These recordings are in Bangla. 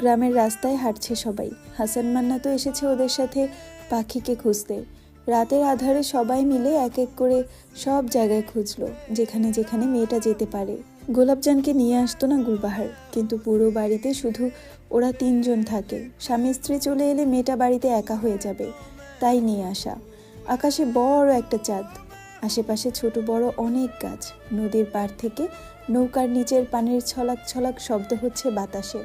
গ্রামের রাস্তায় হাঁটছে সবাই। হাসান মান্না তো এসেছে ওদের সাথে পাখিকে খুঁজতে। রাতের আধারে সবাই মিলে এক এক করে সব জায়গায় খুঁজলো, যেখানে যেখানে মেয়েটা যেতে পারে। গোলাপজানকে নিয়ে আসতো না গুলবাহার, কিন্তু পুরো বাড়িতে শুধু ওরা তিনজন থাকে। স্বামী স্ত্রী চলে এলে মেয়েটা বাড়িতে একা হয়ে যাবে, তাই নিয়ে আসা। আকাশে বড় একটা চাঁদ, আশেপাশে ছোট বড় অনেক গাছ। নদীর পাড় থেকে নৌকার নিচের পানির ছলাক ছলাক শব্দ হচ্ছে বাতাসে।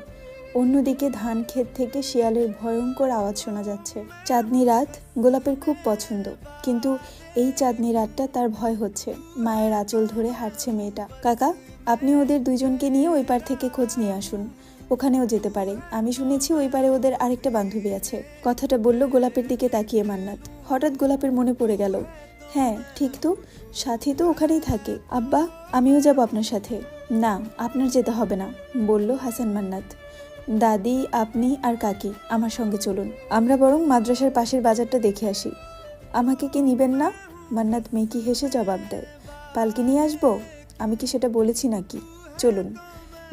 অন্যদিকে ধান ক্ষেত থেকে শিয়ালের ভয়ঙ্কর আওয়াজ শোনা যাচ্ছে। চাঁদনি রাত গোলাপের খুব পছন্দ, কিন্তু এই চাঁদনি রাতটা তার ভয় হচ্ছে। মায়ের আঁচল ধরে হাঁটছে মেয়েটা। কাকা, আপনি ওদের দুইজনকে নিয়ে ওই পার থেকে খোঁজ নিয়ে আসুন। ওখানেও যেতে পারে। আমি শুনেছি ওই পারে ওদের আরেকটা বান্ধবী আছে। কথাটা বলল গোলাপের দিকে তাকিয়ে মান্নাত। হঠাৎ গোলাপের মনে পড়ে গেল হ্যাঁ ঠিক তো। সাথী তো ওখানেই থাকে। আব্বা, আমিও যাব আপনার সাথে। না, আপনার যেতে হবে না, বলল হাসান মান্নাত। দাদি, আপনি আর কাকি আমার সঙ্গে চলুন। আমরা বরং মাদ্রাসার পাশের বাজারটা দেখে আসি। আমাকে কি নিবেন না? মান্নাত মেকি হেসে জবাব দেয়। পালকি নিয়ে আসব? আমি কি সেটা বলেছি নাকি? চলুন।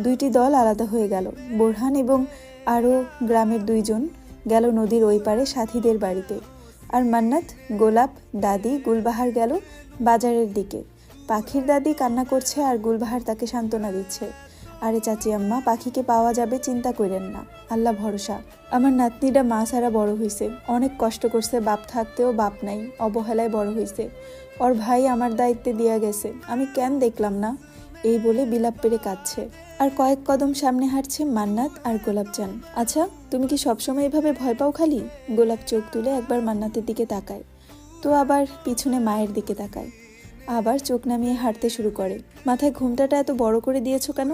দুইটি দল আলাদা হয়ে গেল। বোরহান এবং আরও গ্রামের দুইজন গেল নদীর ওই পারে সাথীদের বাড়িতে। আর মান্নাত, গোলাপ, দাদি, গুলবাহার গেল বাজারের দিকে। পাখির দাদি কান্না করছে আর গুলবাহার তাকে সান্ত্বনা দিচ্ছে। আরে চাচি আম্মা, পাখিকে পাওয়া যাবে চিন্তা করেন না। আল্লাহ ভরসা। আমার নাতনিটা মা ছাড়া বড় হইছে। অনেক কষ্ট করছে, বাপ থাকতেও বাপ নাই, অবহেলায় বড় হয়েছে ওর ভাই আমার দায়িত্বে দিয়া গেছে। আমি কেন দেখলাম না? এই বলে বিলাপ পেরে কাঁদছে। আর কয়েক কদম সামনে হাঁটছে মান্নাত আর গোলাপজান। আচ্ছা তুমি কি সবসময় এভাবে ভয় পাও খালি? গোলাপ চোখ তুলে একবার মান্নাতের দিকে তাকায়। তো আবার পিছনে মায়ের দিকে তাকায়। আবার চোখ নামিয়ে হাঁটতে শুরু করে। মাথায় ঘুমটাটা এত বড় করে দিয়েছ কেন?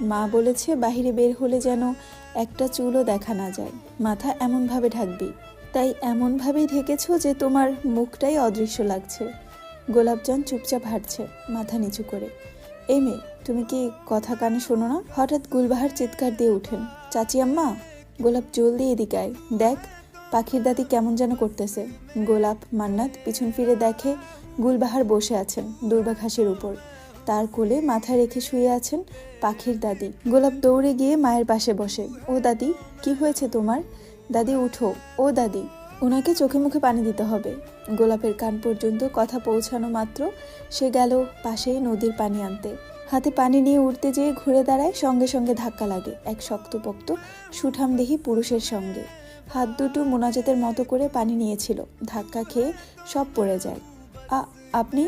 মা বলেছে, বাহিরে বের হলে যেন একটা চুলও দেখা না যায়। মাথা এমনভাবে ঢাকবি। তাই এমনভাবেই ঢেকেছ যে তোমার মুখটাই অদৃশ্য লাগছে। গোলাপজান চুপচাপ হাঁটছে, মাথা নিচু করে। এই মেয়ে, তুমি কি কথা কানে শোনো না? হঠাৎ গুলবাহার চিৎকার দিয়ে উঠেন। চাচি আম্মা, গোলাপ জলদি এদিকে আয়। দেখ, পাখির দাদি কেমন যেন করতেছে। গোলাপ, মান্নাত পিছন ফিরে দেখে গুলবাহার বসে আছেন দুর্বা ঘাসের উপর। তার কোলে মাথা রেখে শুয়ে আছেন পাখির দাদি। গোলাপ দৌড়ে গিয়ে মায়ের পাশে বসে, ও দাদি, কি হয়েছে তোমার? দাদি, উঠো। ও দাদি, ওনাকে চোখে মুখে পানি দিতে হবে। গোলাপের কান পর্যন্ত কথা পৌঁছানো মাত্র সে গেল পাশেই নদীর পানি আনতে। হাতে পানি নিয়ে উঠতে যেয়ে ঘুরে দাঁড়ায় সঙ্গে সঙ্গে ধাক্কা লাগে এক শক্তপোক্ত, সুঠামদেহী পুরুষের সঙ্গে। হাত দুটো মোনাজাতের মতো করে পানি নিয়েছিল, ধাক্কা খেয়ে সব পড়ে যায়। আপনি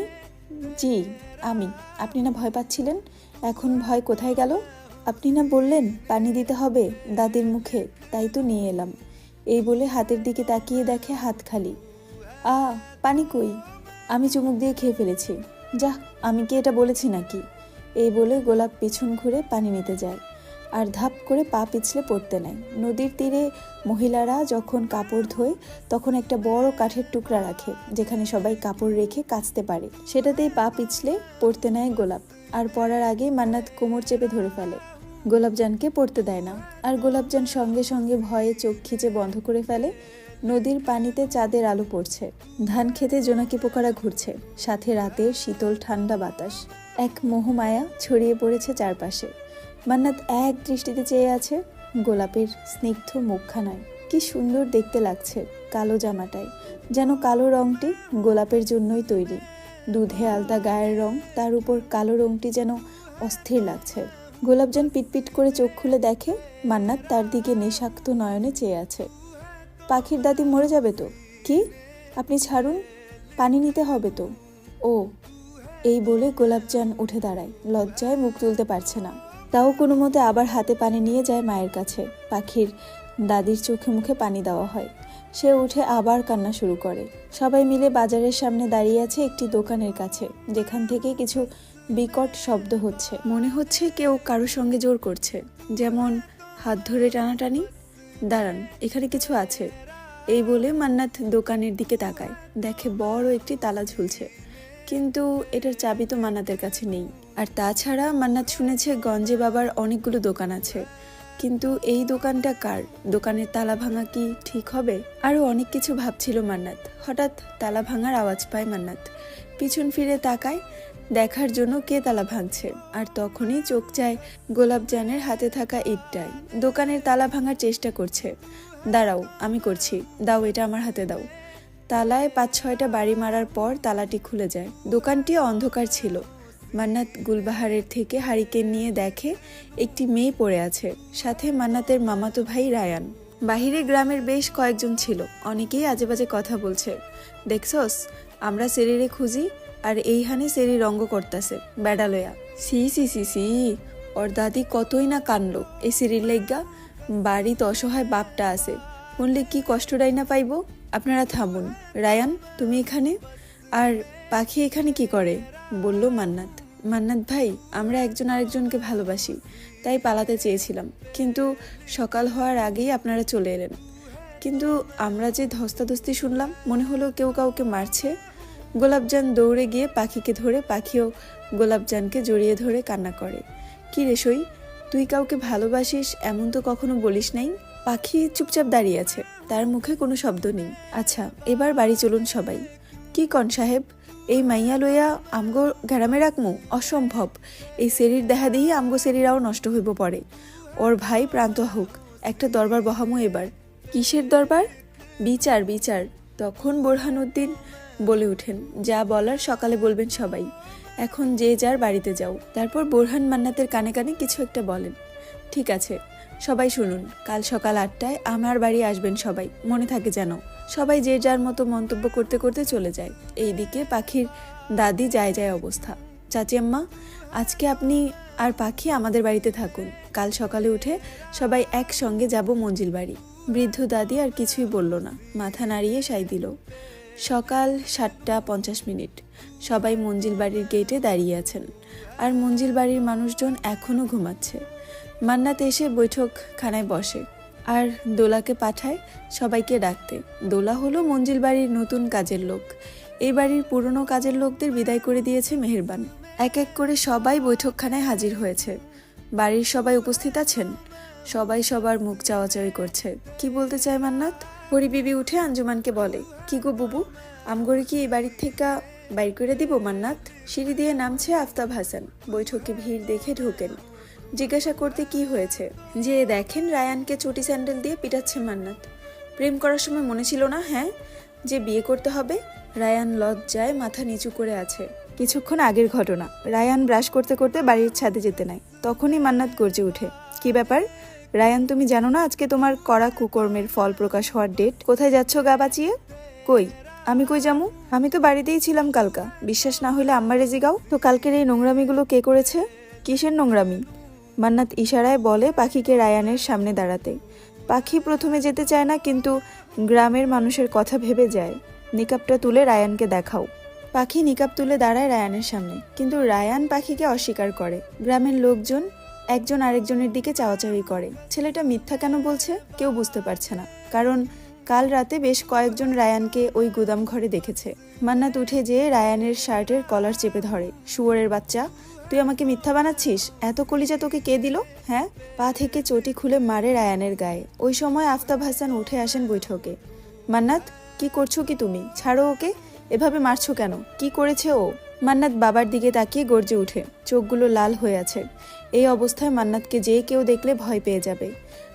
জি, আমি। আপনি না ভয় পাচ্ছিলেন? এখন ভয় কোথায় গেল? আপনি না বললেন, পানি দিতে হবে দাদির মুখে, তাই তো নিয়ে এলাম। এই বলে হাতের দিকে তাকিয়ে দেখে হাত খালি। আ, পানি কই? আমি চুমুক দিয়ে খেয়ে ফেলেছি। যাহ, আমি কি এটা বলেছি নাকি? এই বলে গোলাপ পিছন ঘুরে পানি নিতে যায়। আর ধাপ করে পা পিছলে পড়তে নেয়। নদীর তীরে মহিলারা যখন কাপড় ধোয়, তখন একটা বড় কাঠের টুকরা রাখে, যেখানে সবাই কাপড় রেখে কাচতে পারে। সেটাতেই পা পিছলে পড়তে নেয় গোলাপ, আর পড়ার আগেই মান্নাত কোমর চেপে ধরে ফেলে। গোলাপজানকে পড়তে দেয় না, আর গোলাপজান সঙ্গে সঙ্গে ভয়ে চোখ খিচে বন্ধ করে ফেলে। নদীর পানিতে চাঁদের আলো পড়ছে। ধান খেতে জোনাকি পোকারা ঘুরছে, সাথে রাতের শীতল ঠান্ডা বাতাস। এক মোহমায়া ছড়িয়ে পড়েছে চারপাশে। মান্নাত এক দৃষ্টিতে চেয়ে আছে, গোলাপের স্নিগ্ধ মুখখানায়। কি সুন্দর দেখতে লাগছে কালো জামাটায়, যেন কালো রংটি গোলাপের জন্যই তৈরি। দুধে আলতা গায়ের রং, তার উপর কালো রংটি যেন অস্থির লাগছে। গোলাপজান পিটপিট করে চোখ খুলে দেখে, মান্নাত তার দিকে নেশাক্ত নয়নে চেয়ে আছে। পাখির দাদি মরে যাবে তো? কি? আপনি ছাড়ুন, পানি নিতে হবে তো। ও, এই বলে গোলাপজান উঠে দাঁড়ায়, লজ্জায় মুখ তুলতে পারছে না। তাও কোনো মতে আবার হাতে পানি নিয়ে যায় মায়ের কাছে। পাখির দাদির চোখে মুখে পানি দেওয়া হয়। সে উঠে আবার কান্না শুরু করে। সবাই মিলে বাজারের সামনে দাঁড়িয়ে আছে একটি দোকানের কাছে, যেখান থেকে কিছু বিকট শব্দ হচ্ছে। মনে হচ্ছে কেউ কারোর সঙ্গে জোর করছে। যেমন, হাত ধরে টানাটানি। দাঁড়ান, এখানে কিছু আছে। এই বলে মান্নাত দোকানের দিকে তাকায়। দেখে বড় একটি তালা ঝুলছে। কিন্তু এটার চাবি তো মান্নাতের কাছে নেই। আর তাছাড়া মান্নাত শুনেছে, গঞ্জে বাবার অনেকগুলো দোকান আছে। কিন্তু এই দোকানটা কার? দোকানের তালা ভাঙা কি ঠিক হবে? আরও অনেক কিছু ভাবছিল মান্নাত। হঠাৎ তালা ভাঙার আওয়াজ পায় মান্নাত। পিছন ফিরে তাকায়, দেখার জন্য কে তালা ভাঙছে। আর তখনই চোখ চায় গোলাপজানের হাতে থাকা ইটটায় দোকানের তালা ভাঙার চেষ্টা করছে। দাঁড়াও, আমি করছি। দাও, এটা আমার হাতে দাও। তালায় পাঁচ ছয়টা বাড়ি মারার পর তালাটি খুলে যায়। দোকানটি অন্ধকার ছিল। মান্নাত গুলবাহারের থেকে হারিকেন নিয়ে দেখে একটি মেয়ে পড়ে আছে, সাথে মান্নাতের মামাতো ভাই রায়ান। বাহিরে গ্রামের বেশ কয়েকজন ছিল, অনেকেই আজে বাজে কথা বলছে। দেখছস, আমরা শরীরে খুঁজি আর এইখানে সেরি রঙ্গ করতাছে বেড়ালয়া সি সি সি সি, ওর দাদি কতই না কানলো, এই সিরির লাইগা বাড়িতে অসহায় বাপটা আছে। শুনলে কি কষ্টটাই না পাইব? আপনারা থামুন। রায়ান, তুমি এখানে? আর পাখি এখানে কি করে? বলল মান্নাত। মান্নাত ভাই, আমরা একজন আরেকজনকে ভালোবাসি, তাই পালাতে চেয়েছিলাম। কিন্তু সকাল হওয়ার আগেই আপনারা চলে এলেন। কিন্তু আমরা যে ধস্তাধস্তি শুনলাম, মনে হলো কেউ কাউকে মারছে। গোলাপজান দৌড়ে গিয়ে পাখিকে ধরে, পাখিও গোলাপজানকে জড়িয়ে ধরে কান্না করে। কি রে সই, তুই কাউকে ভালোবাসিস এমন তো কখনো বলিস নাই? পাখি চুপচাপ দাঁড়িয়ে আছে, তার মুখে কোনো শব্দ নেই। আচ্ছা এবার বাড়ি চলুন সবাই। কি কন সাহেব এই মাইয়া লইয়া আমগো গ্রামে রাখমু? অসম্ভব। এই সেরির দেখা দিহি আমগো সেরিরাও নষ্ট হইব পরে। ওর ভাই প্রান্ত হোক, একটা দরবার বহামু এবার। কিসের দরবার? বিচার বিচার। তখন বোরহানুদ্দিন বলে উঠেন, যা বলার সকালে বলবেন সবাই। এখন যে যার বাড়িতে যাও। তারপর বোরহান মান্নাতের কানে কানে কিছু একটা বলেন, ঠিক আছে। সবাই শুনুন, কাল সকাল আটটায় আমার বাড়ি আসবেন সবাই, মনে থাকে যেন। সবাই যে যার মতো মন্তব্য করতে করতে চলে যায়। এইদিকে পাখির দাদি যায় যায় অবস্থা। চাচি আম্মা, আজকে আপনি আর পাখি আমাদের বাড়িতে থাকুন। কাল সকালে উঠে সবাই একসঙ্গে যাব মঞ্জিল বাড়ি। বৃদ্ধ দাদি আর কিছুই বলল না, মাথা নাড়িয়ে সাই দিল। সকাল সাতটা পঞ্চাশ মিনিট, সবাই মঞ্জিল বাড়ির গেটে দাঁড়িয়ে আছেন। আর মঞ্জিল বাড়ির মানুষজন এখনও ঘুমাচ্ছে। মান্নাত এসে বৈঠকখানায় বসে আর দোলাকে পাঠায় সবাইকে ডাকতে। দোলা হলো মঞ্জিল বাড়ির নতুন কাজের লোক। এই বাড়ির পুরনো কাজের লোকদের বিদায় করে দিয়েছে মেহেরবান। এক এক করে সবাই বৈঠকখানায় হাজির হয়েছে। বাড়ির সবাই উপস্থিত আছেন? সবাই সবার মুখ চাওয়াচাওয়ি করছে। কি বলতে চায় মান্নাত? হরিবিবি উঠে আঞ্জুমানকে বলে, কি গো বুবু, আমগরে কি এই বাড়ির থেকে বাইর করে দিব মান্নাত? সিঁড়ি দিয়ে নামছে আফতাব হাসান। বৈঠকে ভিড় দেখে ঢোকেন। জিজ্ঞাসা করতে কি হয়েছে? যে দেখেন রায়ানকে চটি স্যান্ডেল দিয়ে পিটাচ্ছে মান্নাত। প্রেম করার সময় মনে ছিল না হ্যাঁ? যে বিয়ে করতে হবে, রায়ান লজ্জায় মাথা নিচু করে আছে। কিছুক্ষণ আগের ঘটনা, রায়ান ব্রাশ করতে করতে বাড়ির ছাদে যেতে নাই। তখনই মান্নাত গর্জে ওঠে কি ব্যাপার? রায়ান, তুমি জানো না আজকে তোমার করা কুকর্মের ফল প্রকাশ হওয়ার ডেট? কোথায় যাচ্ছ গা বাঁচিয়ে? কই? আমি কই যামু? আমি তো বাড়িতেই ছিলাম কালকা। বিশ্বাস না হইলে আম্মা রেজি গাও? তো কালকের এই নোংরামিগুলো কে করেছে? কিসের নোংরামি? মান্নাত ইশারায় বলে পাখিকে রায়ানের সামনে দাঁড়াতে। পাখি প্রথমে যেতে চায় না, কিন্তু গ্রামের মানুষের কথা ভেবে যায়। নিকাবটা তুলে রায়ানকে দেখাও। পাখি নিকাব তুলে দাঁড়ায় রায়ানের সামনে, কিন্তু রায়ান পাখিকে অস্বীকার করে। গ্রামের লোকজন একজন আরেকজনের দিকে চাওয়াচাওয়ি করে। ছেলেটা মিথ্যা কেন বলছে কেউ বুঝতে পারছে না, কারণ কাল রাতে বেশ কয়েকজন রায়ানকে ওই গুদাম ঘরে দেখেছে। মান্নাত উঠে যেয়ে রায়ানের শার্টের কলার চেপে ধরে। শুয়োরের বাচ্চা তুই আমাকে মিথ্যা বানাচ্ছিস? এত কলিজা তোকে কে দিল? হ্যাঁ? পা থেকে চটি খুলে মারে রায়ানের গায়ে। ওই সময় আফতাব হাসান উঠে আসেন বৈঠকে। মান্নাত, কি করছ কি তুমি? ছাড়ো ওকে? এভাবে মারছো কেন? কি করেছে ও? মান্নাত বাবার দিকে তাকিয়ে গর্জে উঠে। চোখগুলো লাল হয়ে আছে। এই অবস্থায় মান্নাতকে যে কেউ দেখলে ভয় পেয়ে যাবে।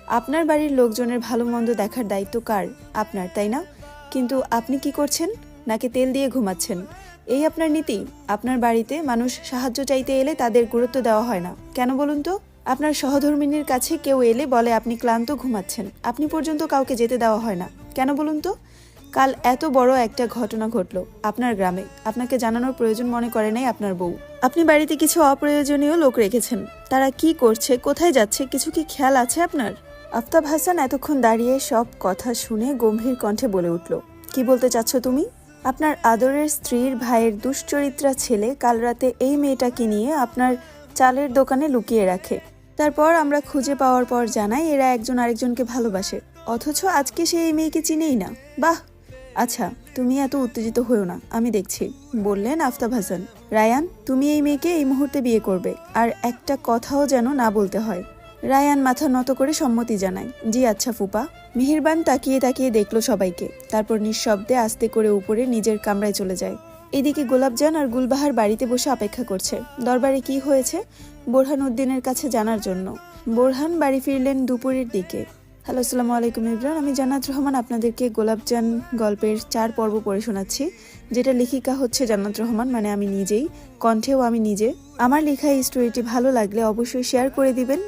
আপনার বাড়ির লোকজনের ভালো মন্দ দেখার দায়িত্ব কার? আপনার, তাই না? কিন্তু আপনি কি করছেন? নাকি তেল দিয়ে ঘুমাচ্ছেন? এই আপনার নীতি, আপনার বাড়িতে মানুষ সাহায্য চাইতে এলে তাদের গুরুত্ব দেওয়া হয় না। কেন বলুন তো? আপনার সহধর্মিনীর কাছে কেউ এলে বলে আপনি ক্লান্ত ঘুমাচ্ছেন। আপনি পর্যন্ত কাউকে যেতে দেওয়া হয় না। কেন বলুন তো? কাল এত বড় একটা ঘটনা ঘটলো আপনার গ্রামে। আপনাকে জানানোর প্রয়োজন মনে করে নাই আপনার বউ। আপনি বাড়িতে কিছু অপ্রয়োজনীয় লোক রেখেছেন। তারা কি করছে, কোথায় যাচ্ছে, কিছু কি খেয়াল আছে আপনার? আফতাব হাসান এতক্ষণ দাঁড়িয়ে সব কথা শুনে গম্ভীর কণ্ঠে বলে উঠল, কি বলতে চাচ্ছ তুমি? আপনার আদরের স্ত্রীর ভাইয়ের দুশ্চরিত্রা ছেলে কাল রাতে এই মেয়েটাকে নিয়ে আপনার চালের দোকানে লুকিয়ে রাখে। তারপর আমরা খুঁজে পাওয়ার পর জানাই এরা একজন আরেকজনকে ভালোবাসে। অথচ আজকে সে এই মেয়েকে চিনেই না। বাহ! আচ্ছা তুমি এত উত্তেজিত হয়েও না, আমি দেখছি, বললেন আফতাব হাসান। রায়ান, তুমি এই মেয়েকে এই মুহূর্তে বিয়ে করবে, আর একটা কথাও যেন না বলতে হয়। রায়ান মাথা নত করে সম্মতি জানায়, জি আচ্ছা ফুপা। মেহেরবান তাকিয়ে তাকিয়ে দেখল সবাইকে, তারপর নিঃশব্দে আস্তে করে উপরে নিজের কামরায় চলে যায়। এদিকে গোলাপজান আর গুলবাহার বাড়িতে বসে অপেক্ষা করছে, দরবারে কি হয়েছে? বোরহান উদ্দিনের কাছে জানার জন্য। বোরহান বাড়ি ফিরলেন দুপুরের দিকে। হ্যালো, আসসালামু আলাইকুম ইব্রান আমি জান্নাত রহমান আপনাদেরকে গোলাপজান গল্পের চার পর্ব পড়ে শোনাচ্ছি, যেটা লেখিকা হচ্ছে জান্নাত রহমান মানে আমি নিজেই, কণ্ঠেও আমি নিজে। আমার লেখা এই স্টোরিটি ভালো লাগলে অবশ্যই শেয়ার করে দিবেন।